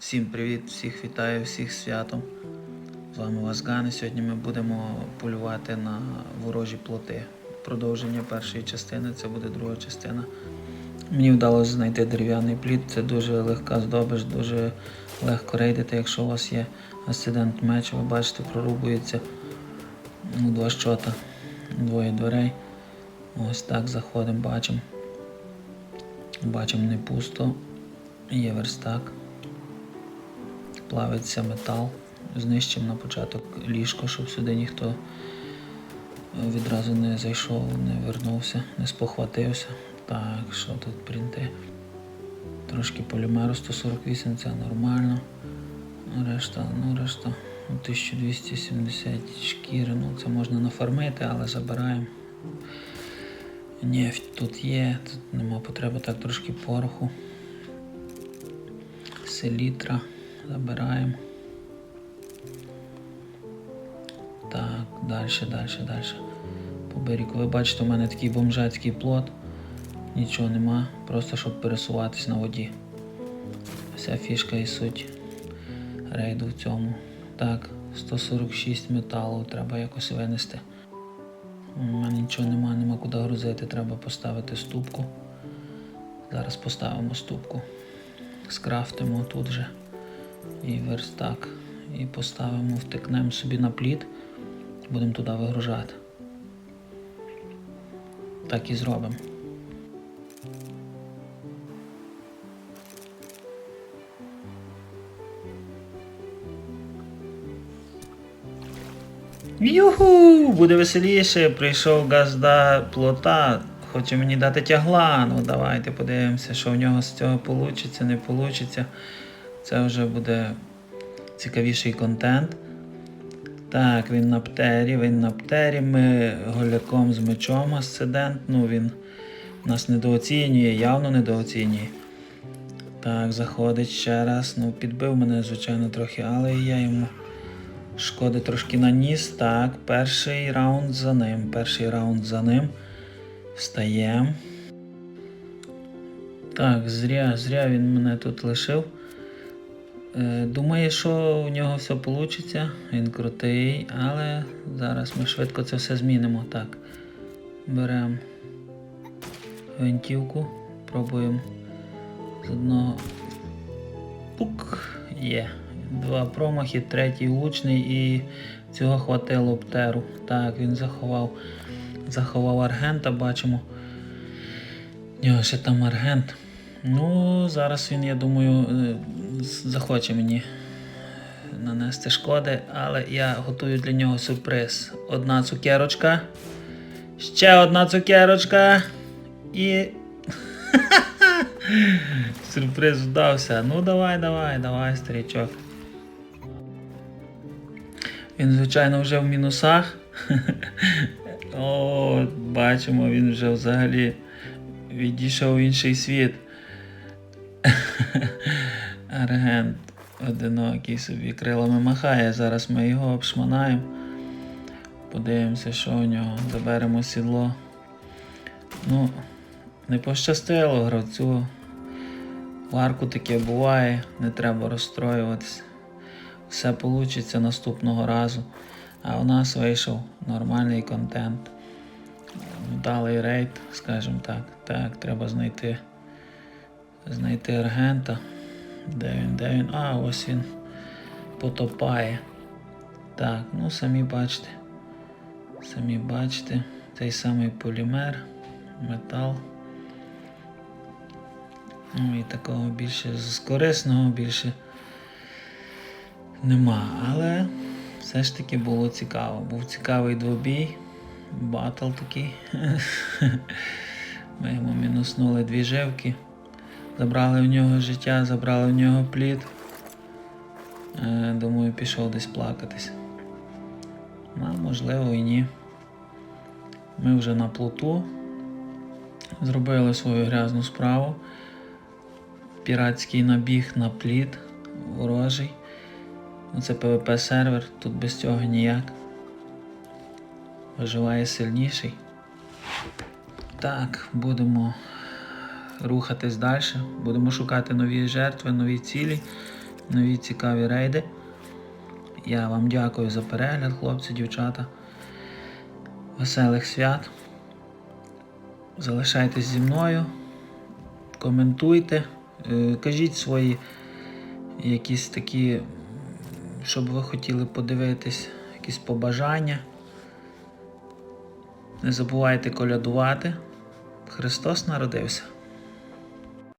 Всім привіт, всіх вітаю, всіх святом. З вами Вазган і сьогодні ми будемо полювати на ворожі плоти. Продовження першої частини, це буде друга частина. Мені вдалося знайти дерев'яний плід, це дуже легка здобич, дуже легко рейдити, якщо у вас є асцендент меч, ви бачите, прорубується два щота, двоє дверей. Ось так заходимо, бачимо. Бачимо не пусто, є верстак плавиться метал. Знищимо на початок ліжко, щоб сюди ніхто е, відразу не зайшов, не вернувся, не спохватився. Так, що тут принти? Трошки полімеру 148, це нормально. Решта, ну решта 1270 шкіри. Ну це можна нафармити, але забираємо. Нефть тут є, тут нема потреби так трошки пороху. Селітра. Забираємо. Так, далі, далі, далі. По берегу. Ви бачите, у мене такий бомжацький плот. Нічого нема, просто щоб пересуватись на воді. Вся фішка і суть рейду в цьому. Так, 146 металу треба якось винести. У мене нічого нема, нема куди грузити, треба поставити ступку. Зараз поставимо ступку. Скрафтимо тут же і верстак. І поставимо, втикнемо собі на плід, будемо туди вигружати. Так і зробимо. Юху! Буде веселіше. Прийшов газда плота. Хоче мені дати тягла. Ну давайте подивимося, що в нього з цього вийде, не вийде. Це вже буде цікавіший контент. Так, він на птері, він на птері. Ми голяком з мечом асцендент. Ну він нас недооцінює, явно недооцінює. Так, заходить ще раз. Ну, підбив мене, звичайно, трохи, але я йому шкоди трошки наніс. Так, перший раунд за ним. Перший раунд за ним. Встаємо. Так, зря, зря він мене тут лишив. Е, Думаю, що у нього все вийде. Він крутий, але зараз ми швидко це все змінимо. Так. Беремо гвинтівку, пробуємо з одного. Пук! Є. Два промахи, третій влучний і цього хватило птеру. Так, він заховав. Заховав аргента, бачимо. У нього ще там аргент. Ну, зараз він, я думаю, е, захоче мені нанести шкоди, але я готую для нього сюрприз. Одна цукерочка. Ще одна цукерочка. І. Сюрприз вдався. Ну давай, давай, давай, старічок. Він, звичайно, вже в мінусах. О, бачимо, він вже взагалі відійшов в інший світ. Аргент одинокий собі крилами махає. Зараз ми його обшманаємо. Подивимося, що у нього. Заберемо сідло. Ну, не пощастило гравцю. В арку таке буває, не треба розстроюватися. Все вийде наступного разу. А у нас вийшов нормальний контент. Вдалий рейд, скажімо так. Так, треба знайти знайти аргента. Де він, де він? А, ось він потопає. Так, ну самі бачите. Самі бачите. Той самий полімер, метал. Ну і такого більше з корисного більше нема. Але все ж таки було цікаво. Був цікавий двобій, батл такий. Ми йому мінуснули дві живки. Забрали в нього життя, забрали в нього плід. Е, Думаю, пішов десь плакатись. А можливо і ні. Ми вже на плоту. Зробили свою грязну справу. Піратський набіг на плід ворожий. Ну, Це PvP сервер, тут без цього ніяк. Виживає сильніший. Так, будемо рухатись далі. Будемо шукати нові жертви, нові цілі. нові цікаві рейди. Я вам дякую за перегляд, хлопці, дівчата. Веселих свят. Залишайтесь зі мною, коментуйте, е, кажіть свої якісь такі, м, що б ви хотіли подивитись, якісь побажання. Не забувайте колядувати. Христос народився.